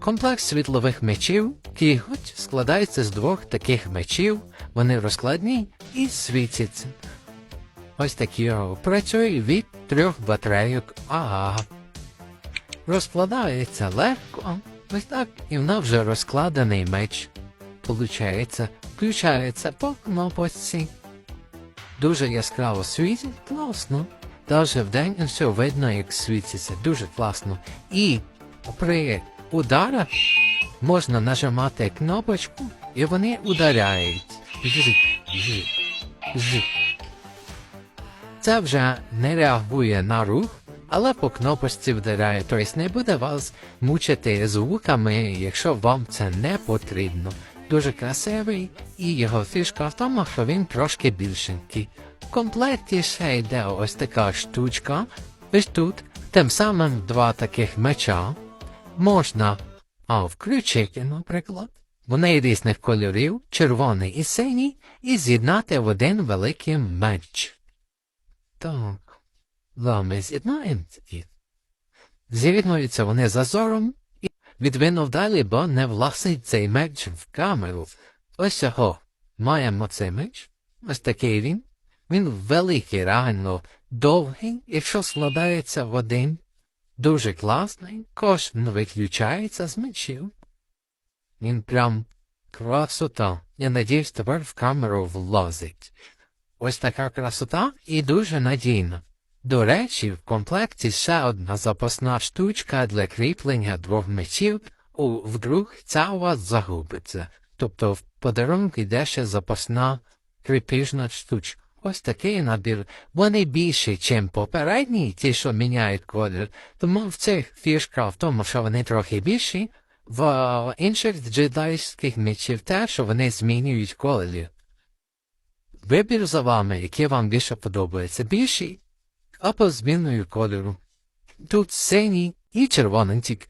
Комплект світлових мечів Кіготь складається з двох таких мечів, вони розкладні і світяться. Ось такі о, працює від трьох батарейок АА. Розкладається легко, ось так, і в нас вже розкладений меч. Получається, включається по кнопочці. Дуже яскраво світить, класно. Даже вдень все видно, як світиться, дуже класно. І при ударах можна нажимати кнопочку, і вони ударяють. Це вже не реагує на рух, але по кнопочці вдаряє, тобто не буде вас мучити звуками, якщо вам це не потрібно. Дуже красивий, і його фішка в тому, що він трошки більшенький. В комплекті ще йде ось така штучка. Ось тут тим самим два таких меча можна а, включити, наприклад. Вони різних кольорів, червоний і синій, і з'єднати в один великий меч. Так. Да, ми з'єднаємо ці. З'єднуються вони зазором і відвинув далі, бо не власить цей меч в камеру. Ось його. Маємо цей меч. Ось такий він. Він великий, реально довгий, якщо складається в один. Дуже класний, кожен виключається з мечів. Він прям красота. Я надіюсь, тепер в камеру влазить. Ось така красота і дуже надійна. До речі, в комплекті ще одна запасна штучка для кріплення двох мечів, вдруг ця у вас загубиться. Тобто в подарунок йде ще запасна кріпіжна штучка. Ось такий набір. Вони більші, ніж попередні, ті, що міняють колір. Тому в цих фішка в тому, що вони трохи більші, в інших джедайських мечів те, що вони змінюють колір. Вибір за вами, який вам більше подобається, більший або зміною кольору. Тут синій і червоний тільки.